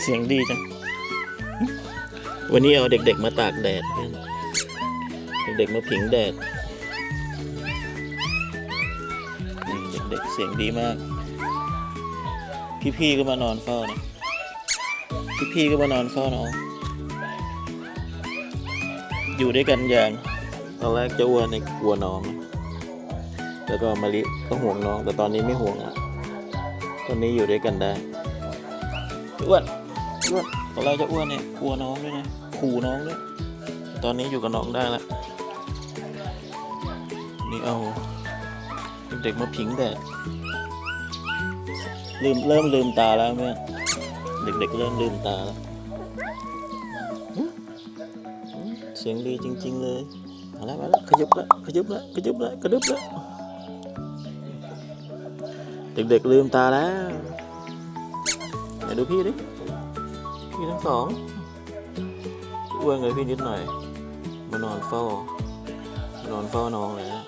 เสียงดีจัง วันนี้เอาเด็กๆมาตากแดดเพื่อนเด็กๆมาผิงแดดเด็กๆเสียงดีมาก พี่ๆก็มานอนเฝ้านะพี่ๆก็มานอนเฝ้าน้อง อยู่ด้วยกันอย่างตอนแรกเจะอ้วนในกลัวน้อง แล้วก็มาลิก็ห่วงน้อง แต่ตอนนี้ไม่ห่วงละ ตอนนี้อยู่ด้วยกันได้อ้วนอ้วนตอนแรกเจะอ้วนเนี่ยกลัวน้องด้วยนะขู่น้องด้วยตอนนี้อยู่กับน้องได้แล้วนี่เอาเด็กมาผิงแดดลืมเริ่มลืมตาแล้วแม่เด็กๆเริ่มลืมตาแล้วเสียงดีจริง ๆ เลยมาแล้วมาแล้วขยุบแล้วขยุบแล้วขยุบแล้วกระดึบแล้ว เด็กๆลืมตาแล้วไหนดูพี่ดิ พี่ทั้งสองอ้วนเลยพี่นิดหน่อย มานอนเฝ้ามานอนเฝ้าน้องเลยนะ